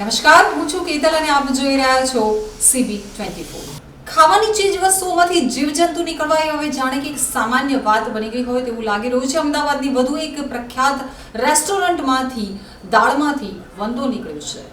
નમસ્કાર, હું છું કેતલ અને આપ જોઈ રહ્યા છો સીબી ટ્વેન્ટી ફોર ખાવાની ચીજ વસ્તુઓમાંથી જીવજંતુ નીકળવા એ હવે જાણે કે એક સામાન્ય વાત બની ગઈ હોય તેવું લાગી રહ્યું છે. અમદાવાદની વધુ એક પ્રખ્યાત રેસ્ટોરન્ટમાંથી દાળમાંથી વંદો નીકળ્યો છે.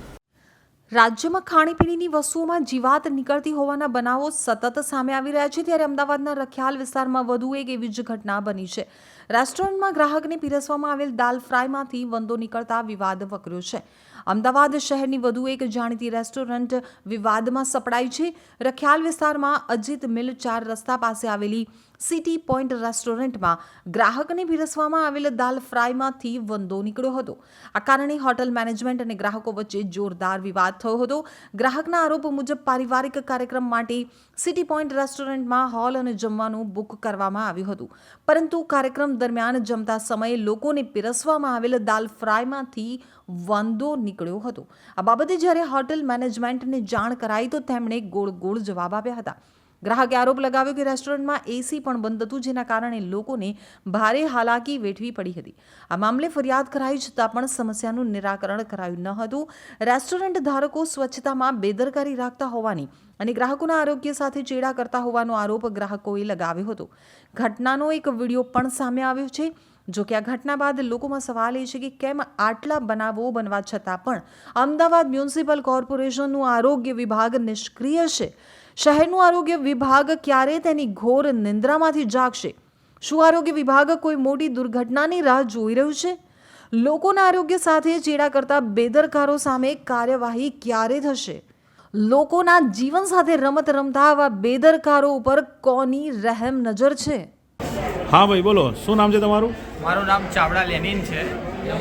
રાજ્યમાં ખાણીપીણીની વસ્તુઓમાં જીવાત નીકળતી હોવાના બનાવો સતત સામે આવી રહ્યા છે. ત્યારે અમદાવાદના રખિયાલ વિસ્તારમાં વધુ એક એવી જ ઘટના બની છે. રેસ્ટોરન્ટમાં ગ્રાહકને પીરસવામાં આવેલ દાલ ફ્રાયમાંથી વંદો નીકળતા વિવાદ વકર્યો છે. અમદાવાદ શહેરની વધુ એક જાણીતી રેસ્ટોરન્ટ વિવાદમાં સપડાઈ છે. રખિયાલ વિસ્તારમાં અજીત મિલ ચાર રસ્તા પાસે આવેલી સિટી પોઈન્ટ રેસ્ટોરન્ટમાં ગ્રાહકને પીરસવામાં આવેલ દાલ ફ્રાયમાંથી વંદો નીકળ્યો હતો. આ કારણે હોટલ મેનેજમેન્ટ અને ગ્રાહકો વચ્ચે જોરદાર વિવાદ થયો હતો. ગ્રાહકના આરોપ મુજબ પારિવારિક કાર્યક્રમ માટે સિટી પોઈન્ટ રેસ્ટોરન્ટમાં હોલ અને જમવાનું બુક કરવામાં આવ્યું હતું. પરંતુ કાર્યક્રમ દરમિયાન જમતા સમયે લોકોને પીરસવામાં આવેલ દાલ ફ્રાયમાંથી વંદો નીકળ્યો હતો. આ બાબતે જ્યારે હોટેલ મેનેજમેન્ટને જાણ કરાઈ તો તેમણે ગોળ ગોળ જવાબ આપ્યા હતા. ગ્રાહકે આરોપ લગાવ્યો કે રેસ્ટોરન્ટમાં એસી પણ બંધ હતું, જેના કારણે લોકોને ભારે હાલાકી વેઠવી પડી હતી. આ મામલે ફરિયાદ કરાઈ છતાં પણ સમસ્યાનું નિરાકરણ કરાયું ન હતું. રેસ્ટોરન્ટ ધારકો સ્વચ્છતામાં બેદરકારી રાખતા હોવાની અને ગ્રાહકોના આરોગ્ય સાથે ચેડા કરતા હોવાનો આરોપ ગ્રાહકોએ લગાવ્યો હતો. ઘટનાનો એક વીડિયો પણ સામે આવ્યો છે. જો કે આ ઘટના બાદ લોકોમાં સવાલ એ છે કે કેમ આટલા બનાવો બનવા છતાં પણ અમદાવાદ મ્યુનિસિપલ કોર્પોરેશનનું આરોગ્ય વિભાગ નિષ્ક્રિય છે. શહેરનું આરોગ્ય વિભાગ ક્યારે તેની ઘોર નિંદ્રામાંથી જાગશે? શું આરોગ્ય વિભાગ કોઈ મોટી દુર્ઘટનાની રાહ જોઈ રહ્યું છે? લોકોના આરોગ્ય સાથે ચેડા કરતા બેદરકારો સામે કાર્યવાહી ક્યારે થશે? લોકોના જીવન સાથે રમત રમતા આવા બેદરકારો ઉપર કોની રહેમ નજર છે? હા ભાઈ બોલો શું નામ છે તમારું? મારું નામ ચાવડા લેનિન છે.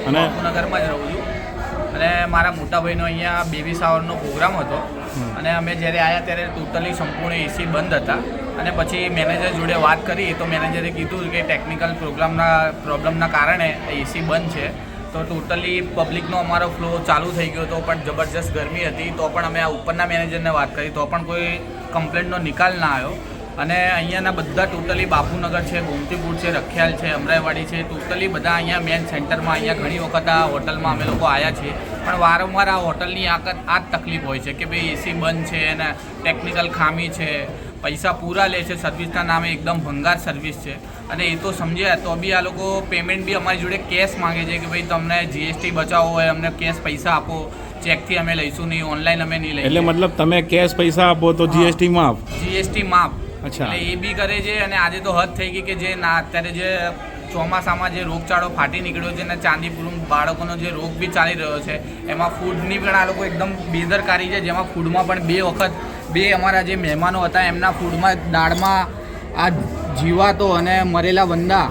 અને- નગરમાં જ રહું છું. અને મારા મોટા ભાઈનો અહીંયા બેબી શાવરનો પ્રોગ્રામ હતો. અને અમે જ્યારે આવ્યા ત્યારે ટોટલી સંપૂર્ણ એસી બંધ હતા. અને પછી મેનેજર જોડે વાત કરી તો મેનેજરે કીધું કે ટેકનિકલ પ્રોગ્રામના પ્રોબ્લેમના કારણે એસી બંધ છે. તો ટોટલી પબ્લિકનો અમારો ફ્લો ચાલુ થઈ ગયો હતો પણ જબરજસ્ત ગરમી હતી. તો પણ અમે આ ઉપરના મેનેજરને વાત કરી. તો પણ કોઈ કમ્પ્લેન્ટનો નિકાલ ના આવ્યો. અને અહીંયાના બધા ટોટલી બાપુનગર છે ગોમતીપુર છે રખિયાલ છે અમરાઈવાડી છે ટોટલી બધા અહીંયા મેન સેન્ટરમાં અહીંયા ઘણી વખત આ હોટલમાં અમે લોકો આવ્યા છીએ. પણ વારંવાર આ હોટલની આકત આ જ તકલીફ હોય છે કે ભાઈ એસી બંધ છે અને ટેકનિકલ ખામી છે પૈસા પૂરા લે છે સર્વિસના નામે એકદમ ભંગાર સર્વિસ છે. અને એ તો સમજ્યા તો બી આ લોકો પેમેન્ટ બી અમારી જોડે કેશ માંગે છે કે ભાઈ તમને જીએસટી બચાવો હોય અમને કેશ પૈસા આપો ચેકથી અમે લઈશું નહીં ઓનલાઈન અમે નહીં એટલે મતલબ તમે કેશ પૈસા આપો તો જીએસટી માફ જીએસટી માફ અચ્છા. એટલે એ બી કરે છે અને આજે તો હદ થઈ ગઈ કે જે ના, અત્યારે જે ચોમાસામાં જે રોગચાળો ફાટી નીકળ્યો છે અને ચાંદીપુરમ બાળકોનો જે રોગ બી ચાલી રહ્યો છે, એમાં ફૂડની પણ આ લોકો એકદમ બેદરકારી છે, જેમાં ફૂડમાં પણ બે વખત બે અમારા જે મહેમાનો હતા, એમના ફૂડમાં દાળમાં આ જીવાતો અને મરેલા વંદા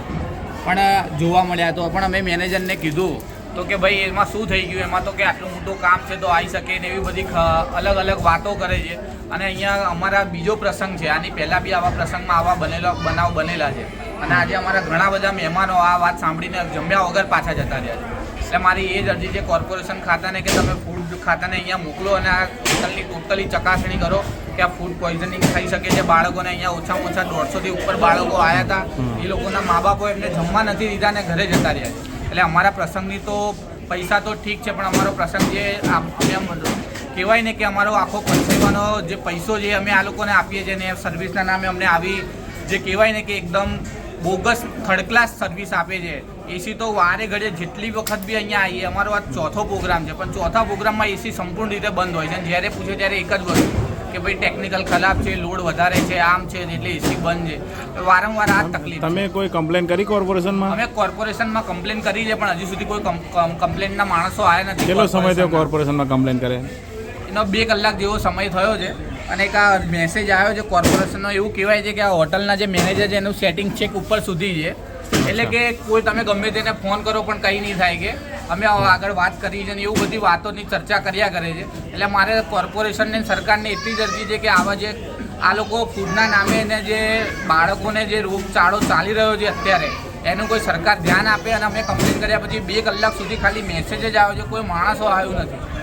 પણ જોવા મળ્યા તો પણ અમે મેનેજરને કીધું તો કે ભાઈ એમાં શું થઈ ગયું? એમાં તો કે આટલું મોટું કામ છે તો આવી શકે ને એવી બધી અલગ અલગ વાતો કરે છે. અને અહીંયા અમારા બીજો પ્રસંગ છે. આની પહેલાં બી આવા પ્રસંગમાં આવા બનેલો, બનાવ બનેલા છે. અને આજે અમારા ઘણા બધા મહેમાનો આ વાત સાંભળીને જમ્યા વગર પાછા જતા રહ્યા છે. એટલે મારી એ જ અરજી છે, કોર્પોરેશન ખાતાને કે તમે ફૂડ ખાતાને અહીંયા મોકલો અને આ હોટલની ટોટલી ચકાસણી કરો કે આ ફૂડ પોઈઝનિંગ થઈ શકે છે. બાળકોને અહીંયા ઓછામાં ઓછા દોઢસોથી ઉપર બાળકો આવ્યા હતા. એ લોકોના મા બાપો એમને જમવા નથી દીધા અને ઘરે જતા રહ્યા છે. એટલે અમારા પ્રસંગની તો પૈસા તો ઠીક છે, પણ અમારો પ્રસંગ જે કહેવાય ને કે અમારો આખો પરસેવાનો જે પૈસો જે અમે આ લોકોને આપીએ છીએ ને સર્વિસના નામે અમને આવી જે કહેવાય ને કે એકદમ બોગસ થર્ડ ક્લાસ સર્વિસ આપે છે. એસી તો વારે ઘડે જેટલી વખત બી અહીંયા આવીએ, અમારો આ ચોથો પ્રોગ્રામ છે, પણ ચોથા પ્રોગ્રામમાં એસી સંપૂર્ણ રીતે બંધ હોય છે. જ્યારે પૂછે ત્યારે એક જ વસ્તુ. કે ભાઈ ટેકનિકલ ખરાબ છે લોડ વધારે છે આમ છે એટલે એસી બંધ છે. વારંવાર આ તકલીફ. તમે કોઈ કમ્પ્લેન કરી કોર્પોરેશનમાં અમે કોર્પોરેશનમાં કમ્પ્લેન કરી છે પણ હજી સુધી કોઈ કમ- કમ- કમ્પ્લેનના માણસો આવ્યા નથી કેટલો સમય થયો કોર્પોરેશનમાં કમ્પ્લેન કરે? એનો બે કલાક જેવો સમય થયો છે. અને એક આ મેસેજ આવ્યો છે કોર્પોરેશનનો એવું કહેવાય છે કે આ હોટલના જે મેનેજર છે એનું સેટિંગ ચેક ઉપર સુધી છે. એટલે કે કોઈ તમે ગમે તેને ફોન કરો પણ કંઈ નહીં થાય કે. અમે આગળ વાત કરી છે ને એવું બધી વાતોની ચર્ચા કર્યા કરે છે. એટલે મારે કોર્પોરેશનને સરકારને એટલી જ અરજી છે કે આવા જે આ લોકો ફૂડના નામે ને જે બાળકોને જે રોગચાળો ચાલી રહ્યો છે અત્યારે, એનું કોઈ સરકાર ધ્યાન આપે અને અમે કમ્પ્લેન કર્યા પછી બે કલાક સુધી ખાલી મેસેજ જ આવ્યો છે, કોઈ માણસો આવ્યું નથી.